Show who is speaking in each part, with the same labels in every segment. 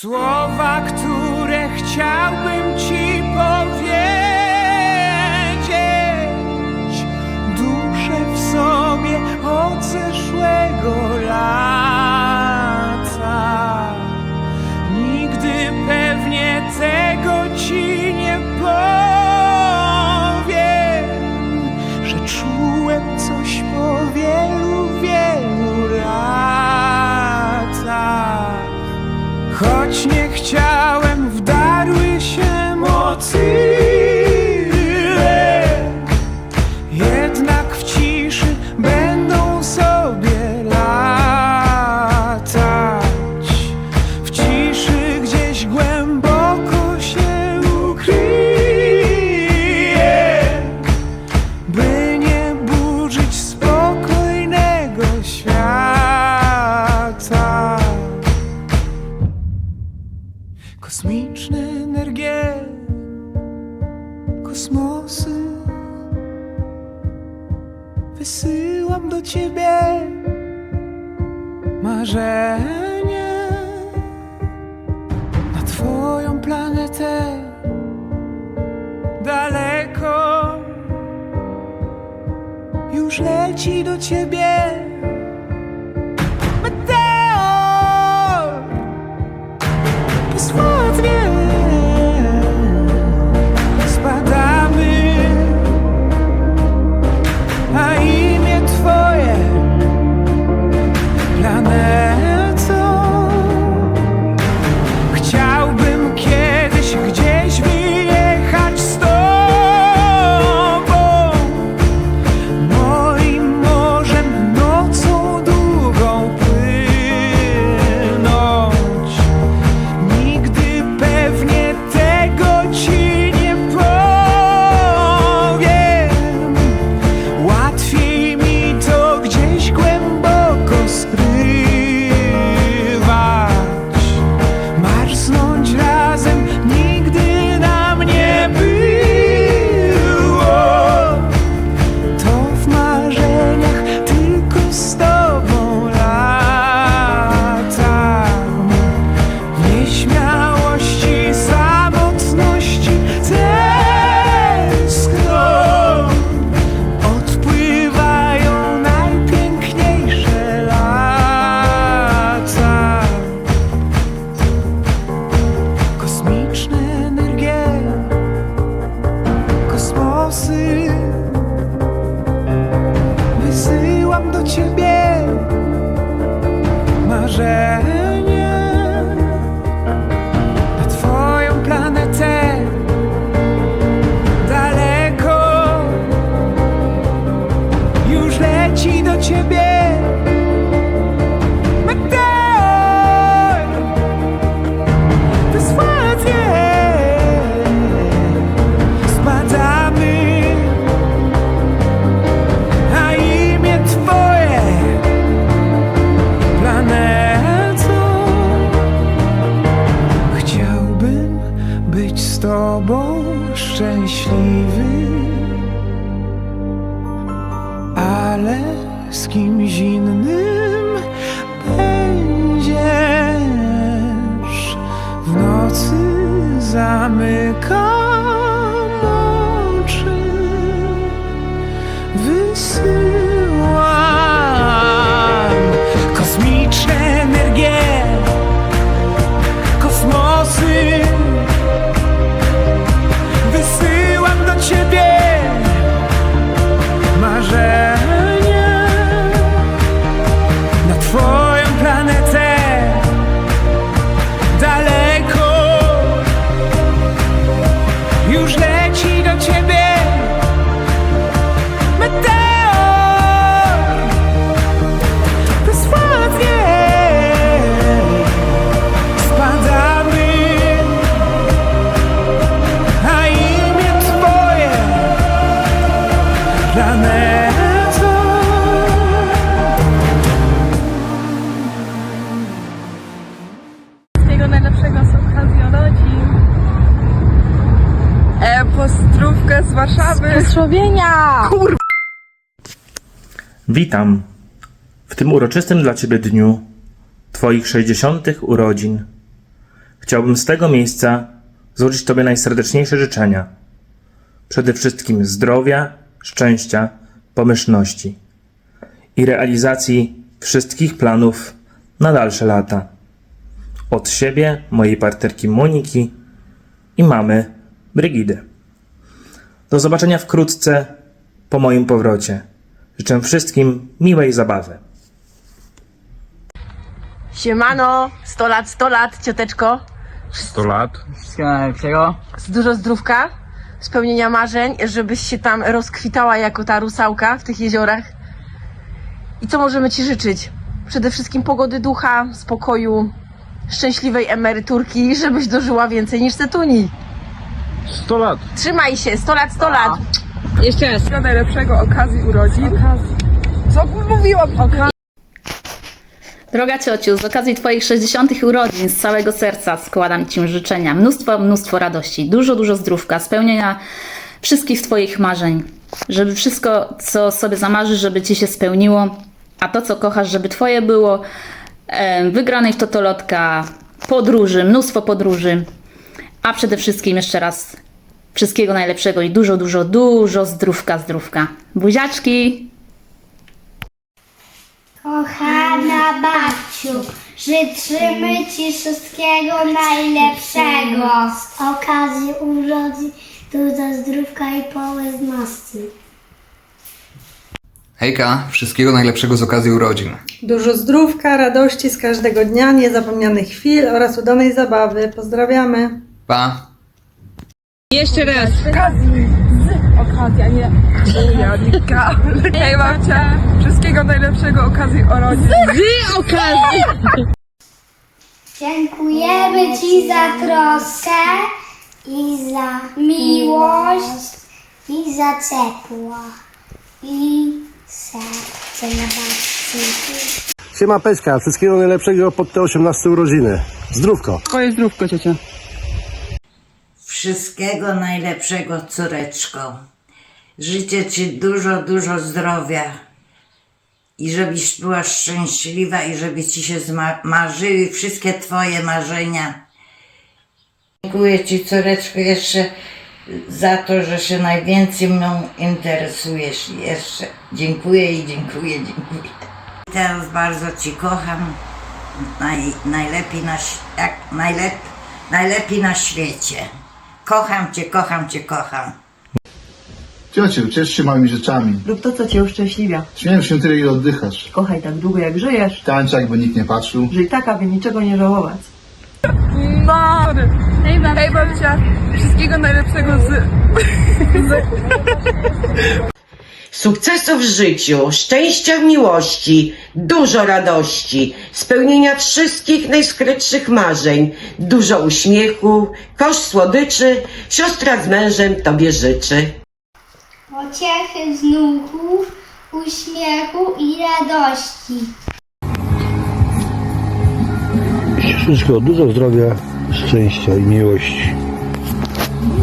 Speaker 1: Słowa, które chciałbym ci marzenie na Twoją planetę daleko już leci do Ciebie. ciebie. Nocy zamykam oczy, wysyłam.
Speaker 2: najlepszego z okazji urodzin.
Speaker 3: E, pozdrówkę z Warszawy.
Speaker 2: Pozdrowienia! Kurwa!
Speaker 4: Witam w tym uroczystym dla Ciebie dniu Twoich 60. urodzin. Chciałbym z tego miejsca złożyć Tobie najserdeczniejsze życzenia. Przede wszystkim zdrowia, szczęścia, pomyślności i realizacji wszystkich planów na dalsze lata. Od siebie, mojej partnerki Moniki i mamy Brygidy. Do zobaczenia wkrótce po moim powrocie. Życzę wszystkim miłej zabawy.
Speaker 5: Siemano, 100 lat, 100 lat, cioteczko.
Speaker 6: 100 lat.
Speaker 5: Z dużo zdrówka, spełnienia marzeń, żebyś się tam rozkwitała jako ta rusałka w tych jeziorach. I co możemy Ci życzyć? Przede wszystkim pogody ducha, spokoju, szczęśliwej emeryturki, żebyś dożyła więcej niż Setuni.
Speaker 6: 100 lat.
Speaker 5: Trzymaj się, 100 lat, 100 lat.
Speaker 2: Jeszcze raz.
Speaker 3: Wszystkiego najlepszego okazji urodzin. Co mówiłam?
Speaker 7: Droga ciociu, z okazji Twoich 60. urodzin z całego serca składam Ci życzenia. Mnóstwo, mnóstwo radości, dużo, dużo zdrówka, spełnienia wszystkich Twoich marzeń. Żeby wszystko, co sobie zamarzysz, żeby Ci się spełniło, a to, co kochasz, żeby Twoje było. Wygranej w totolotka, podróży, mnóstwo podróży, a przede wszystkim jeszcze raz wszystkiego najlepszego i dużo, dużo, dużo zdrówka, zdrówka. Buziaczki!
Speaker 8: Kochana babciu, życzymy Ci wszystkiego najlepszego. Z okazji urodzin dużo zdrówka i połezności.
Speaker 9: Hejka, wszystkiego najlepszego z okazji urodzin.
Speaker 10: Dużo zdrówka, radości z każdego dnia, niezapomnianych chwil oraz udanej zabawy. Pozdrawiamy.
Speaker 9: Pa!
Speaker 2: Jeszcze raz.
Speaker 3: Okazja, nie. Janika. Hej babcia, wszystkiego najlepszego okazji urodzin.
Speaker 2: Wy okazji.
Speaker 8: Dziękujemy Ci za troskę i za miłość i za ciepło i.
Speaker 11: Siema Peśka, wszystkiego najlepszego pod te 18 urodziny. Zdrówko.
Speaker 3: Twoje zdrówko, ciocia.
Speaker 12: Wszystkiego najlepszego, córeczko. Życzę Ci dużo, dużo zdrowia i żebyś była szczęśliwa i żeby Ci się marzyły wszystkie Twoje marzenia. Dziękuję Ci, córeczko, jeszcze za to, że się najwięcej mną interesujesz. Jeszcze dziękuję i dziękuję, dziękuję. Teraz bardzo Ci kocham. Naj, najlepiej, na, ś- jak, najlep, najlepiej na świecie. Kocham Cię, kocham Cię, kocham.
Speaker 11: Ciociu, ciesz się małymi rzeczami.
Speaker 1: Rób to, co cię uszczęśliwia.
Speaker 11: Śmiej się tyle, ile oddychasz.
Speaker 1: Kochaj tak długo, jak żyjesz.
Speaker 11: Tańcz, jakby nikt nie patrzył.
Speaker 1: Żyj tak, aby niczego nie żałować.
Speaker 3: No. Hej babcia. Hej babcia, wszystkiego najlepszego z...
Speaker 1: Sukcesów w życiu, szczęścia w miłości, dużo radości, spełnienia wszystkich najskrytszych marzeń, dużo uśmiechu, kosz słodyczy, siostra z mężem Tobie życzy.
Speaker 8: Pociechy wnuków, uśmiechu i radości.
Speaker 11: Wszystkiego dużo zdrowia, szczęścia i miłości.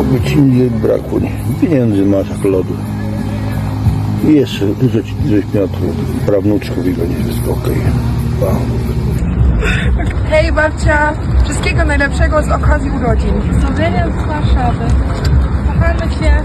Speaker 11: Oby ci nie brakło pieniędzy, masz jak lodu. I jeszcze dużo ci żeś miał tu prawnuczków i będzie wszystko okej. Pa.
Speaker 3: Hej babcia, wszystkiego najlepszego z okazji urodzin.
Speaker 2: Pozdrowienia z Warszawy. Kochamy Cię.